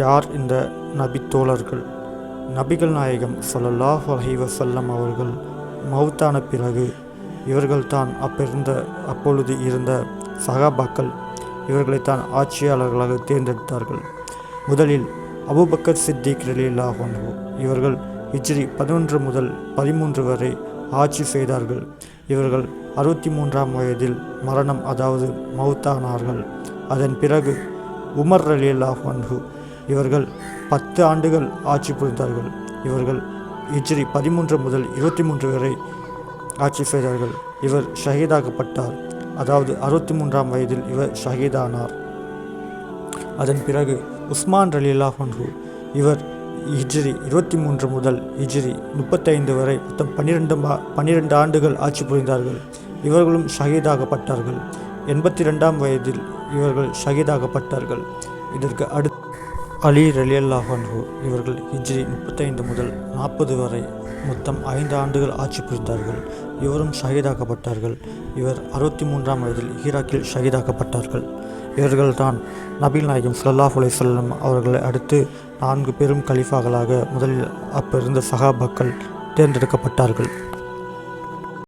யார் இந்த நபி தோழர்கள் நபிகள் நாயகம் ஸல்லல்லாஹு அலைஹி வஸல்லம் அவர்கள் மௌத்தான பிறகு இவர்கள்தான் அப்பிருந்த அப்பொழுது இருந்த சகாபாக்கள் இவர்களைத்தான் ஆட்சியாளர்களாக தேர்ந்தெடுத்தார்கள். முதலில் அபுபக்கர் சித்திக் ரலியல்லாஹு இவர்கள் ஹிஜ்ரி பதினொன்று முதல் பதிமூன்று வரை ஆட்சி செய்தார்கள். இவர்கள் அறுபத்தி மூன்றாம் வயதில் மரணம் அதாவது மௌத்தானார்கள். அதன் பிறகு உமர் அலி அல்லாஹு இவர்கள் பத்து ஆண்டுகள் ஆட்சி புரிந்தார்கள். இவர்கள் ஹிஜ்ரி பதிமூன்று முதல் இருபத்தி மூன்று வரை ஆட்சி செய்தார்கள். இவர் ஷஹீதாக்கப்பட்டார். அதாவது அறுபத்தி மூன்றாம் வயதில் இவர் ஷஹீதானார். அதன் பிறகு உஸ்மான் ரலியல்லாஹு அன்ஹு இவர் ஹிஜ்ரி இருபத்தி மூன்று முதல் ஹிஜ்ரி முப்பத்தைந்து வரை மொத்தம் பன்னிரெண்டு மா பன்னிரெண்டு ஆண்டுகள் ஆட்சி புரிந்தார்கள். இவர்களும் ஷஹீதாகப்பட்டார்கள். எண்பத்தி ரெண்டாம் வயதில் இவர்கள் ஷஹீதாகப்பட்டார்கள். இதற்கு அடுத்து அலி ரலியல்லாஹன்ஹு இவர்கள் ஹிஜ்ரி முப்பத்தைந்து முதல் நாற்பது வரை மொத்தம் ஐந்து ஆண்டுகள் ஆட்சி புரிந்தார்கள். இவரும் ஷஹீதாக்கப்பட்டார்கள் இவர் அறுபத்தி மூன்றாம் வயதில் ஈராக்கில் ஷஹீதாக்கப்பட்டார்கள் இவர்கள்தான் நபில் நாயகம் சல்லாஹ் அலைஹி அவர்களை அடுத்து நான்கு பெரும் கலிஃபாக்களாக முதலில் அப்போ இருந்த சஹாபாக்கள் தேர்ந்தெடுக்கப்பட்டார்கள்.